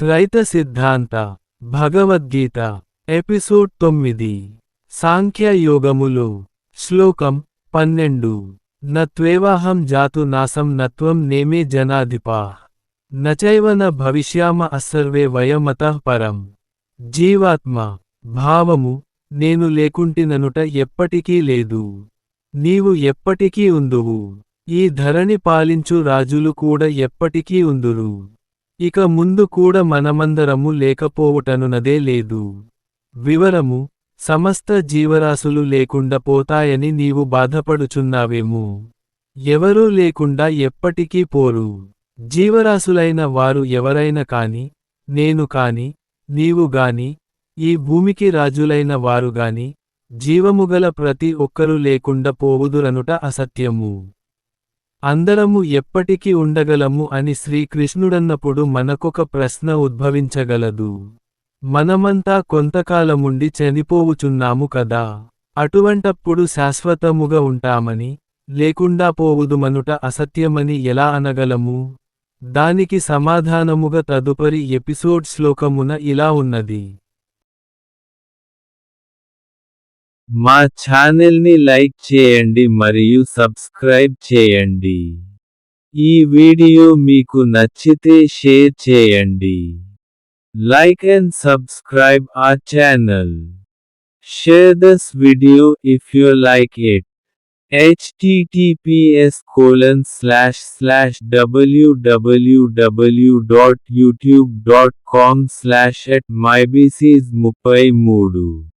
త్రైత సిద్ధాంత భగవద్గీత ఎపిసోడ్ తొమ్మిది. సాంఖ్యయోగములు శ్లోకం పన్నెండు. నత్వేవాహం జాతు నాసం నత్వం నేమే జనాధిపా. నచైవన భవిష్యామ అసర్వే వయమత పరం. జీవాత్మ భావము నేను లేకుంటిననుట ఎప్పటికీ లేదు. నీవు ఎప్పటికీ ఉందువు. ఈ ధరణి పాలించు రాజులు కూడా ఎప్పటికీ ఉందురు. ఇక ముందు కూడా మనమందరము లేకపోవుటనునదే లేదు. వివరము సమస్త జీవరాశులు లేకుండా పోతాయని నీవు బాధపడుచున్నావేమో. ఎవరూ లేకుండా ఎప్పటికీ పోరు. జీవరాశులైన వారు ఎవరైనా కాని నేను కాని నీవు గాని ఈ భూమికి రాజులైన వారు గాని జీవముగల ప్రతి ఒక్కరూ లేకుండా పోవుదురనుట అసత్యము. అందరము ఎప్పటికీ ఉండగలము అని శ్రీకృష్ణుడన్నప్పుడు మనకొక ప్రశ్న ఉద్భవించగలదు. మనమంతా కొంతకాలముండి చనిపోవుచున్నాము కదా. అటువంటప్పుడు శాశ్వతముగా ఉంటామని లేకుండా పోవుదు మనుట అసత్యమని ఎలా అనగలము? దానికి సమాధానముగా తదుపరి ఎపిసోడ్ శ్లోకమున ఇలా ఉన్నది. మా ఛానల్ని లైక్ చేయండి మరియు సబ్స్క్రైబ్ చేయండి. ఈ వీడియో మీకు నచ్చితే షేర్ చేయండి. లైక్ అండ్ సబ్స్క్రైబ్ ఆ channel. Share this video if you like it. https colon slash slash www.youtube.com slash at myBCs ముప్పై మూడు.